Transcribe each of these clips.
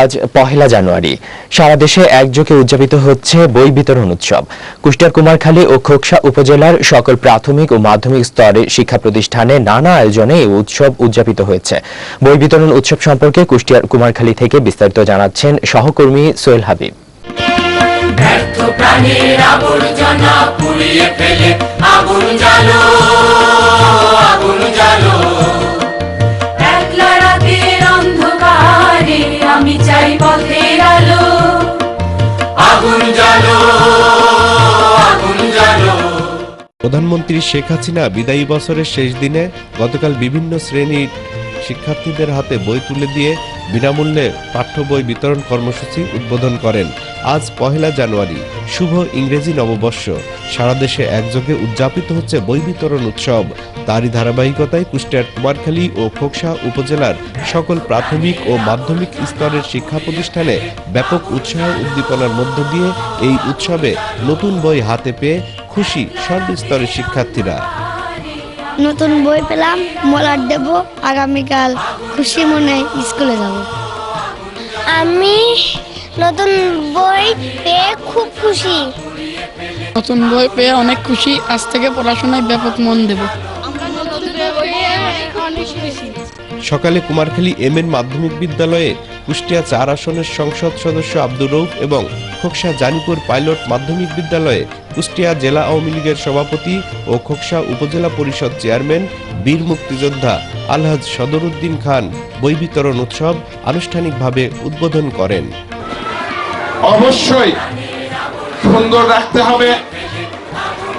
আজ পহেলা জানুয়ারি। সারা দেশে একযোগে উদযাপিত হচ্ছে বই বিতরণ উৎসব। কুষ্টিয়ার কুমারখালী ও খোকসা উপজেলার সকল প্রাথমিক ও মাধ্যমিক স্তরের শিক্ষা প্রতিষ্ঠানে নানা আয়োজনে এই উৎসব উদযাপিত হয়েছে। বই বিতরণ উৎসব সম্পর্কে কুষ্টিয়ার কুমারখালী থেকে বিস্তারিত জানাচ্ছেন সহকর্মী সোহেল হাবিব। আবর্জনা পুড়িয়ে ফেলে প্রধানমন্ত্রী শেখ হাসিনা বিদায়ী বছরের শেষ দিনে গতকাল বিভিন্ন শ্রেণির শিক্ষার্থীদের হাতে বই তুলে দিয়ে বিনামূল্যে পাঠ্য বই বিতরণ কর্মসূচি উদ্বোধন করেন। আজ পহেলা জানুয়ারি শুভ ইংরেজি নববর্ষ। সারা দেশে একযোগে উদযাপিত হচ্ছে বই বিতরণ উৎসব। তারই ধারাবাহিকতায় কুষ্টিয়ার কুমারখালী ও খোকসা উপজেলার সকল প্রাথমিক ও মাধ্যমিক স্তরের শিক্ষা প্রতিষ্ঠানে ব্যাপক উৎসাহ উদ্দীপনার মধ্য দিয়ে এই উৎসবে নতুন বই হাতে পেয়ে খুশি সর্বস্তরের শিক্ষার্থীরা। নতুন বই পেলাম মলার দেব আগামীকাল খুশি মনে স্কুলে যাব। আমি নতুন বই পেয়ে খুব খুশি। নতুন বই পেয়ে অনেক খুশি। আজ থেকে পড়াশোনায় ব্যাপক মন দেব। সকালে কুমারখালী এম এন মাধ্যমিক বিদ্যালয়ে কুষ্টিয়া চার আসনের সংসদ সদস্য আব্দুর রৌফ এবং খোকসা জানিপুর পাইলট মাধ্যমিক বিদ্যালয়ে কুষ্টিয়া জেলা আওয়ামী লীগের সভাপতি ও খোকসা উপজেলা পরিষদ চেয়ারম্যান বীর মুক্তিযোদ্ধা আলহাজ সদরুদ্দিন খান বই বিতরণ উৎসব আনুষ্ঠানিকভাবে উদ্বোধন করেন। অবশ্যই সুন্দর রাখতে হবে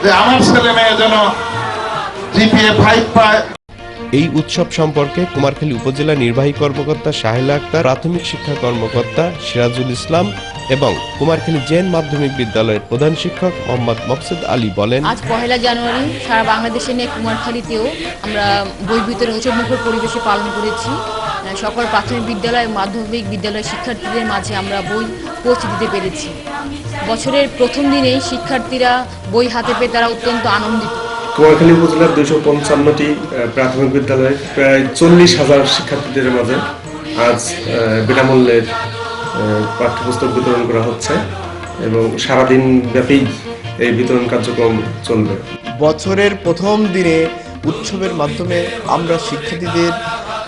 যে আমার ছেলে মেয়ে যেন জিপিএ ফাইভ পায়। এই উৎসব সম্পর্কে কুমারখালী উপজেলা নির্বাহী কর্মকর্তা সাহেলা আক্তার, প্রাথমিক শিক্ষা কর্মকর্তা সিরাজুল ইসলাম এবং কুমারখালী জেন মাধ্যমিক বিদ্যালয়ের প্রধান শিক্ষক মোহাম্মদ মকসুদ আলী বলেন আজ পহেলা জানুয়ারি সারা বাংলাদেশে নিয়ে কুমারখালীতেও আমরা বই বিতরণ উৎসবমুখর পরিবেশে পালন করেছি। সকল প্রাথমিক বিদ্যালয় মাধ্যমিক বিদ্যালয় শিক্ষার্থীদের মাঝে আমরা বই পৌঁছে দিতে পেরেছি। বছরের প্রথম দিনেই শিক্ষার্থীরা বই হাতে পেয়ে তারা অত্যন্ত আনন্দিত। কুমারখালী উপজেলার দুইশো পঞ্চান্নটি প্রাথমিক বিদ্যালয়ে প্রায় চল্লিশ হাজার শিক্ষার্থীদের মাঝে আজ বিনামূল্যের পাঠ্যপুস্তক বিতরণ করা হচ্ছে এবং সারাদিন ব্যাপী এই বিতরণ কার্যক্রম চলবে। বছরের প্রথম দিনে উৎসবের মাধ্যমে আমরা শিক্ষার্থীদের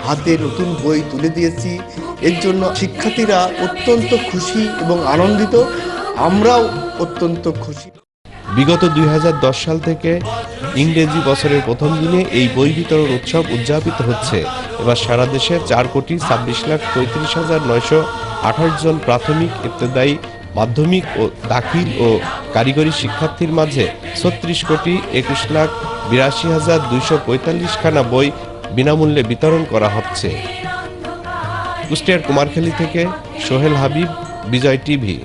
হাতে নতুন বই তুলে দিয়েছি। এর জন্য শিক্ষার্থীরা অত্যন্ত খুশি এবং আনন্দিত। আমরাও অত্যন্ত খুশি। বিগত দুই হাজার দশ সাল থেকে ইংরেজি বছরের প্রথম দিনে এই বই বিতরণ উৎসব উদযাপিত হচ্ছে। এবার সারা দেশে চার কোটি ছাব্বিশ লাখ পঁয়ত্রিশ হাজার নয়শো আঠাশ জন প্রাথমিক, ইবতদায়ী, মাধ্যমিক ও দাখিল ও কারিগরি শিক্ষার্থীর মাঝে ছত্রিশ কোটি একুশ লাখ বিরাশি হাজার দুইশো পঁয়তাল্লিশ খানা বই বিনামূল্যে বিতরণ করা হচ্ছে। কুষ্টিয়ার কুমারখালী থেকে সোহেল হাবিব, বিজয় টিভি।